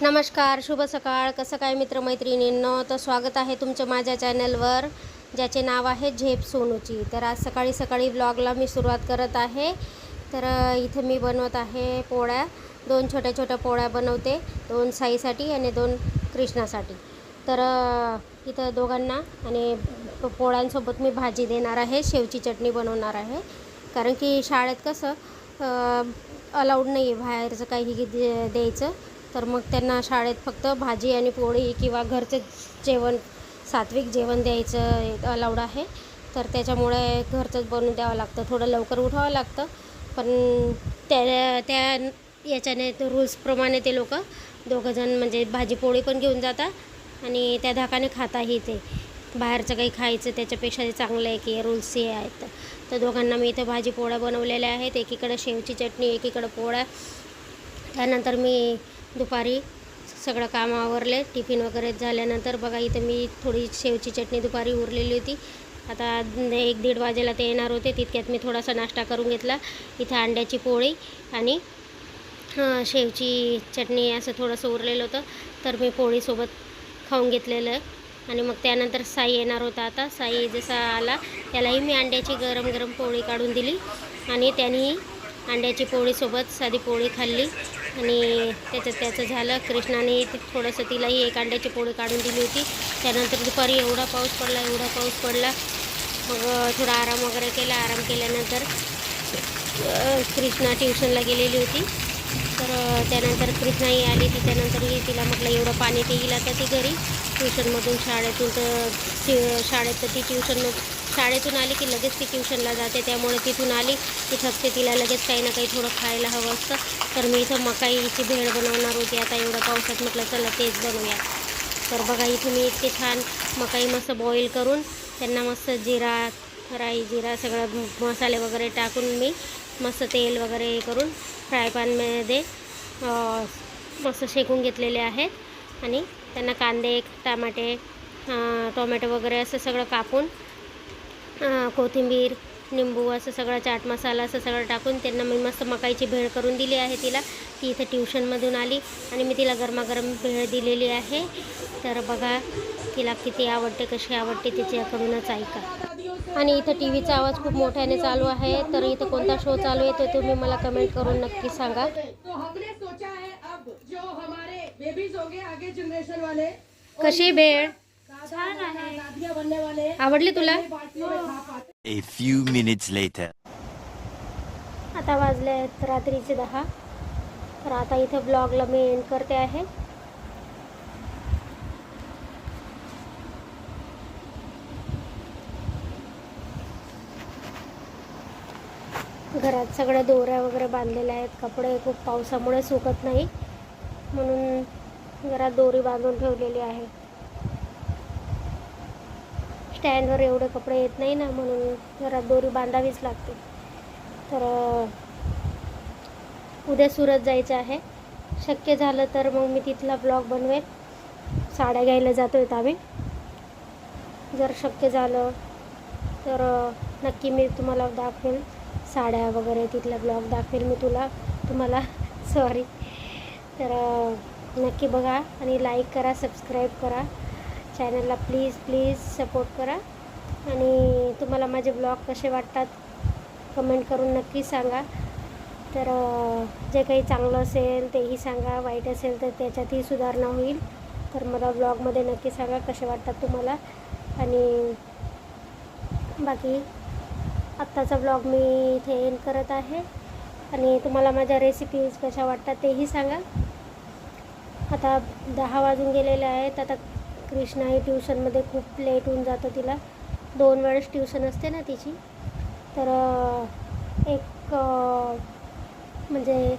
नमस्कार शुभ सकाळ. कसं काय मित्रमैत्रिणींनो? तर स्वागत आहे तुमचं माझ्या चॅनलवर ज्याचे नाव आहे झेप सोनूची. तर आज सकाळी सकाळी ब्लॉगला मी सुरुवात करत आहे. तर इथे मी बनवत आहे पोळ्या. दोन छोट्या छोट्या पोळ्या बनवते दोन साईसाठी आणि दोन कृष्णासाठी. तर इथं दोघांना आणि पोळ्यांसोबत मी भाजी देणार आहे शेवची चटणी बनवणार आहे. कारण की शाळेत कसं अलाउड नाही आहे बाहेरचं काही दे- द्यायचं. तर मग त्यांना शाळेत फक्त भाजी आणि पोळी किंवा घरचं जेवण सात्विक जेवण द्यायचं अलाउड आहे. तर त्याच्यामुळे घरचंच बनवून द्यावं लागतं. थोडं लवकर उठावं लागतं. पण त्या त्या याच्याने रूल्सप्रमाणे ते लोक दोघंजण म्हणजे भाजी पोळी पण घेऊन जातात आणि त्या धाकाने खाताही ते. बाहेरचं काही खायचं त्याच्यापेक्षा ते चांगलं आहे की रूल्स हे आहेत. तर दोघांना मी इथं भाजी पोळ्या बनवलेल्या आहेत. एकीकडं शेवची चटणी एकीकडं पोळ्या. त्यानंतर मी दुपारी सगळं काम आवरले टिफिन वगैरे झाल्यानंतर बघा इथं मी थोडी शेवची चटणी दुपारी उरलेली होती. आता एक दीड वाजेला ते येणार होते तितक्यात मी थोडासा नाश्ता करून घेतला. इथं अंड्याची पोळी आणि शेवची चटणी असं थोडंसं उरलेलं होतं. तर मी पोळीसोबत खाऊन घेतलेलं आणि मग त्यानंतर साई येणार होता आता. साई जसा आला त्यालाही मी अंड्याची गरम गरम पोळी काढून दिली. आणि त्यांनी अंड्याची पोळीसोबत साधी पोळी खाल्ली. आणि त्याच्यात त्याचं झालं. कृष्णाने ते थोडंसं तिलाही एक अंड्याची पोळी काढून दिली होती. त्यानंतर दुपारी एवढा पाऊस पडला एवढा पाऊस पडला. मग थोडा आराम वगैरे केला. आराम केल्यानंतर कृष्णा ट्युशनला गेलेली होती. तर त्यानंतर कृष्णाही आली. तिच्यानंतरही तिला म्हटलं एवढं पाणी ते येईल आता ती घरी. ट्युशनमधून शाळेतून तर शाळेत तर ती ट्युशन शाळेतून आली की लगेच ती ट्युशनला जाते त्यामुळे तिथून आली. की थकते तिला लगेच काही ना काही थोडं खायला हवं असतं. तर मी इथं मकाईची भेळ बनवणार होती. आता एवढं पावसात म्हटलं चला तेच बनवूया. तर बघा इथे मी इतके छान मकाई मस्त बॉईल करून त्यांना मस्त जिरा राई जिरा सगळं मसाले वगैरे टाकून मी मस्त तेल वगैरे हे करून फ्राय पॅनमध्ये मस्त शेकून घेतलेले आहेत. आणि त्यांना कांदे टमाटे टोमॅटो वगैरे असं सगळं कापून कोथिंबीर निंबू असं सगळं चाट मसाला असं सगळं टाकून त्यांना मी मस्त मकाईची भेळ करून दिली आहे तिला. ती इथं ट्युशनमधून आली आणि मी तिला गरमागरम भेळ दिलेली आहे. तर बघा तिला किती आवडते कशी आवडते तिच्याकडूनच ऐका. आणि इथं टी व्हीचा आवाज खूप मोठ्याने चालू आहे. तर इथं कोणता शो चालू आहे तो तुम्ही मला कमेंट करून नक्की सांगा. कशी भेळ? छान आहे. आवडली तुला? A few minutes later. आता वाजले आहेत रात्रीचे दहा. तर आता इथं ब्लॉगला मी एंड करते आहे. घरात सगळ्या दोऱ्या वगैरे बांधलेल्या आहेत. कपडे खूप पावसामुळे सुकत नाही. म्हणून घरात दोरी बांधून ठेवलेली आहे. स्टँडवर एवढे कपडे येत नाही ना म्हणून घरात दोरी बांधावीच लागते. तर उद्या सुरत जायचं आहे. शक्य झालं तर मग मी तिथला ब्लॉग बनवेल साड्या घ्यायला जातो आहेत आम्ही. जर शक्य झालं तर नक्की मी तुम्हाला दाखवेल साड्या वगैरे तिथला ब्लॉग दाखवेल मी तुला तुम्हाला. सॉरी तर नक्की बघा आणि लाईक करा सबस्क्राईब करा. चॅनलला प्लीज प्लीज सपोर्ट करा. आणि तुम्हाला माझे ब्लॉग कसे वाटतात कमेंट करून नक्की सांगा. तर जे काही चांगलं असेल तेही सांगा वाईट असेल तर त्याच्यातही सुधारणा होईल. तर मला ब्लॉगमध्ये नक्की सांगा कसे वाटतात तुम्हाला. आणि बाकी आत्ताचा ब्लॉग मी इथे एंड करत आहे. आणि तुम्हाला माझ्या रेसिपीज कशा वाटतात तेही सांगा. आता दहा वाजून गेलेले आहेत. आता कृष्णा ही ट्युशनमध्ये खूप लेट होऊन जातं तिला. दोन वेळेस ट्युशन असते ना तिची. तर एक म्हणजे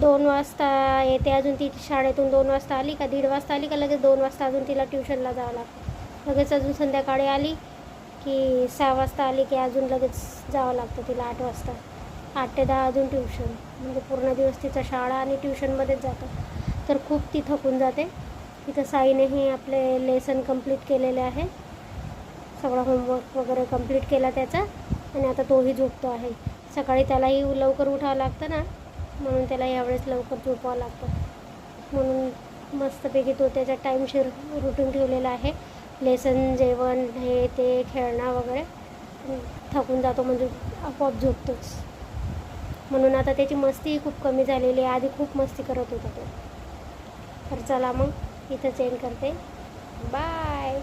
दोन वाजता येते अजून ती शाळेतून. दोन वाजता आली का? दीड वाजता आली का? लगेच दोन वाजता अजून तिला ट्युशनला जावं लागतं. लगेच अजून संध्याकाळी आली की सहा वाजता आली की अजून लगेच जावं लागतं तिला आठ वाजता. आठ ते दहा अजून ट्युशन. म्हणजे पूर्ण दिवस तिचं शाळा आणि ट्युशनमध्येच जातं. तर खूप ती थकून जाते. तिथं साईनेही आपले लेसन कंप्लीट केलेले आहे. सगळा होमवर्क वगैरे कंप्लीट केला त्याचा आणि आता तोही झोपतो आहे. सकाळी त्यालाही लवकर उठावं लागतं ना म्हणून त्याला यावेळेस लवकर झोपावं लागतं. म्हणून मस्तपैकी तो त्याच्या टाईमशीर रुटीन ठेवलेला आहे. लेसन जेवण हे ते खेळणं वगैरे थकून जातो म्हणजे आपोआप झोपतोच. म्हणून आता त्याची मस्ती खूप कमी झालेली आहे. आधी खूप मस्ती करत होता तो. तर चला मग. इथंच एंड करते. बाय